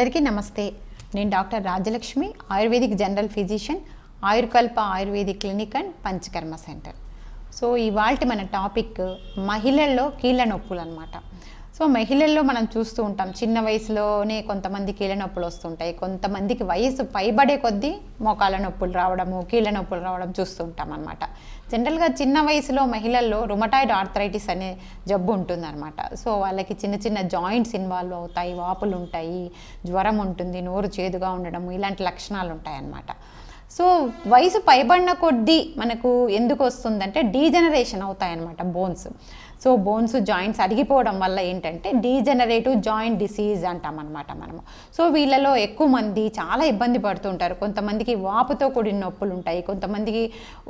అందరికీ నమస్తే. నేను doctor Rajalakshmi ayurvedic general physician Ayurkalpa ayurvedic clinic and panchakarma centre. So ఇవాళ మన టాపిక్ మహిళల్లో కీళ్ళ నొప్పులు అనమాట సో మహిళల్లో మనం చూస్తూ ఉంటాం. చిన్న వయసులోనే కొంతమంది కీళ్ళ నొప్పులు వస్తుంటాయి. కొంతమందికి వయసు పైబడే కొద్దీ మోకాళ్ళ నొప్పులు రావడము కీళ్ళ నొప్పులు రావడం చూస్తూ ఉంటాం అనమాట జనరల్గా చిన్న వయసులో మహిళల్లో రుమటాయిడ్ ఆర్థరైటిస్ అనే జబ్బు ఉంటుందన్నమాట. సో వాళ్ళకి చిన్న చిన్న జాయింట్స్ ఇన్వాల్వ్ అవుతాయి. వాపులు ఉంటాయి జ్వరం ఉంటుంది నోరు చేదుగా ఉండడం ఇలాంటి లక్షణాలు ఉంటాయి అన్నమాట సో వయసు పైబడిన కొద్దీ మనకు ఎందుకు వస్తుందంటే డీజనరేషన్ అవుతాయన్నమాట బోన్స్ సో బోన్స్ జాయింట్స్ అరిగిపోవడం వల్ల ఏంటంటే డీజనరేటివ్ జాయింట్ డిసీజ్ అంటాం అనమాట మనము. సో వీళ్ళలో ఎక్కువ మంది చాలా ఇబ్బంది పడుతుంటారు. కొంతమందికి వాపుతో కూడిన నొప్పులు ఉంటాయి. కొంతమందికి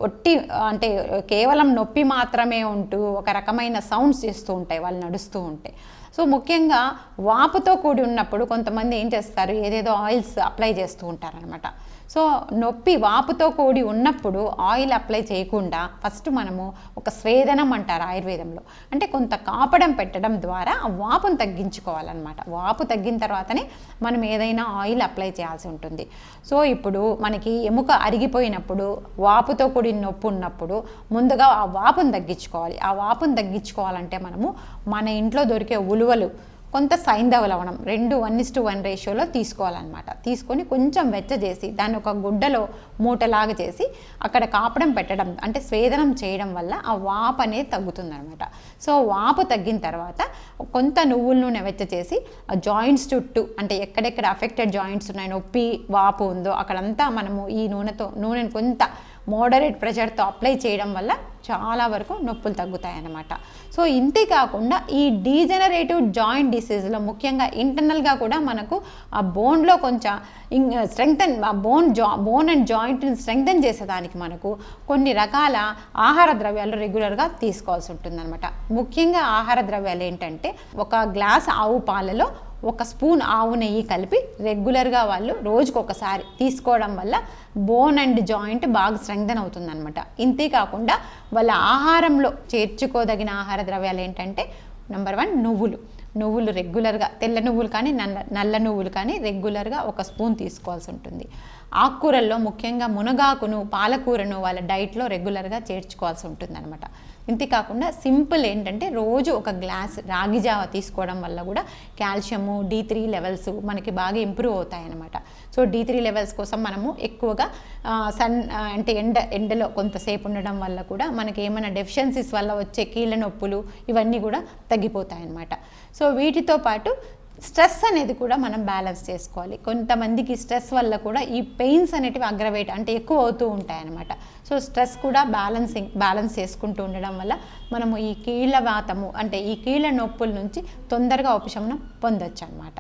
ఒట్టి అంటే కేవలం నొప్పి మాత్రమే ఉంటూ ఒక రకమైన సౌండ్స్ చేస్తూ ఉంటాయి. వాళ్ళు నడుస్తూ ఉంటాయి సో ముఖ్యంగా వాపుతో కూడి ఉన్నప్పుడు కొంతమంది ఏం చేస్తారు? ఏదేదో ఆయిల్స్ అప్లై చేస్తూ ఉంటారనమాట సో నొప్పి వాపుతో కూడి ఉన్నప్పుడు ఆయిల్ అప్లై చేయకుండా ఫస్ట్ మనము ఒక స్వేదనం అంటారు ఆయుర్వేదంలో. అంటే కొంత కాపడం పెట్టడం ద్వారా ఆ వాపును తగ్గించుకోవాలన్నమాట. వాపు తగ్గిన తర్వాతనే మనం ఏదైనా ఆయిల్ అప్లై చేయాల్సి ఉంటుంది. సో ఇప్పుడు మనకి ఎముక అరిగిపోయినప్పుడు వాపుతో కూడిన నొప్పి ఉన్నప్పుడు ముందుగా ఆ వాపును తగ్గించుకోవాలి. ఆ వాపును తగ్గించుకోవాలంటే మనము మన ఇంట్లో దొరికే ఉలువలు కొంత సైంధవ లవణం రెండు వన్ ఇస్ టు వన్ రేషియోలో తీసుకోవాలన్నమాట. తీసుకొని కొంచెం వెచ్చ చేసి దాన్ని ఒక గుడ్డలో మూటలాగా చేసి అక్కడ కాపడం పెట్టడం అంటే స్వేదనం చేయడం వల్ల ఆ వాపు అనేది తగ్గుతుందన్నమాట. సో వాపు తగ్గిన తర్వాత కొంత నువ్వుల నూనె వెచ్చ చేసి ఆ జాయింట్స్ చుట్టూ అంటే ఎక్కడెక్కడ అఫెక్టెడ్ జాయింట్స్ ఉన్నాయి నొప్పి వాపు ఉందో అక్కడంతా మనము ఈ నూనెతో నూనెను కొంత మోడరేట్ ప్రెషర్తో అప్లై చేయడం వల్ల చాలా వరకు నొప్పులు తగ్గుతాయన్నమాట. సో ఇంతే కాకుండా ఈ డీజనరేటివ్ జాయింట్ డిసీజ్లో ముఖ్యంగా ఇంటర్నల్గా కూడా మనకు ఆ బోన్లో కొంచెం స్ట్రెంగ్తన్ ఆ బోన్ జా బోన్ అండ్ జాయింట్ని స్ట్రెంగ్తన్ చేసేదానికి మనకు కొన్ని రకాల ఆహార ద్రవ్యాలు రెగ్యులర్గా తీసుకోవాల్సి ఉంటుందన్నమాట. ముఖ్యంగా ఆహార ద్రవ్యాలు ఏంటంటే ఒక గ్లాస్ ఆవు పాలలో ఒక స్పూన్ ఆవు నెయ్యి కలిపి రెగ్యులర్గా వాళ్ళు రోజుకు ఒకసారి తీసుకోవడం వల్ల బోన్ అండ్ జాయింట్ బాగా స్ట్రెంగ్తన్ అవుతుందన్నమాట. ఇంతే కాకుండా వాళ్ళ ఆహారంలో చేర్చుకోదగిన ఆహార ద్రవ్యాలు ఏంటంటే నెంబర్ వన్ నువ్వులు. నువ్వులు రెగ్యులర్గా తెల్ల నువ్వులు కానీ నల్ల నల్ల నువ్వులు కానీ రెగ్యులర్గా ఒక స్పూన్ తీసుకోవాల్సి ఉంటుంది. ఆకుకూరల్లో ముఖ్యంగా మునగాకును పాలకూరను వాళ్ళ డైట్లో రెగ్యులర్గా చేర్చుకోవాల్సి ఉంటుంది అనమాట ఇంతే కాకుండా సింపుల్ ఏంటంటే రోజు ఒక గ్లాస్ రాగి జావ తీసుకోవడం వల్ల కూడా కాల్షియము డీ త్రీ లెవెల్స్ మనకి బాగా ఇంప్రూవ్ అవుతాయి అనమాట సో డీ త్రీ లెవెల్స్ కోసం మనము ఎక్కువగా సన్ అంటే ఎండ ఎండలో కొంతసేపు ఉండడం వల్ల కూడా మనకి ఏమైనా డెఫిషియన్సీస్ వల్ల వచ్చే కీళ్ళ నొప్పులు ఇవన్నీ కూడా తగ్గిపోతాయన్నమాట. సో వీటితో పాటు స్ట్రెస్ అనేది కూడా మనం బ్యాలెన్స్ చేసుకోవాలి. కొంతమందికి స్ట్రెస్ వల్ల కూడా ఈ పెయిన్స్ అనేటివి అగ్రవేట్ అంటే ఎక్కువ అవుతూ ఉంటాయి అన్నమాట సో స్ట్రెస్ కూడా బ్యాలెన్సింగ్ బ్యాలెన్స్ చేసుకుంటూ ఉండడం వల్ల మనము ఈ కీళ్ళ వాతము అంటే ఈ కీళ్ళ నొప్పుల నుంచి తొందరగా ఉపశమనం పొందొచ్చు అనమాట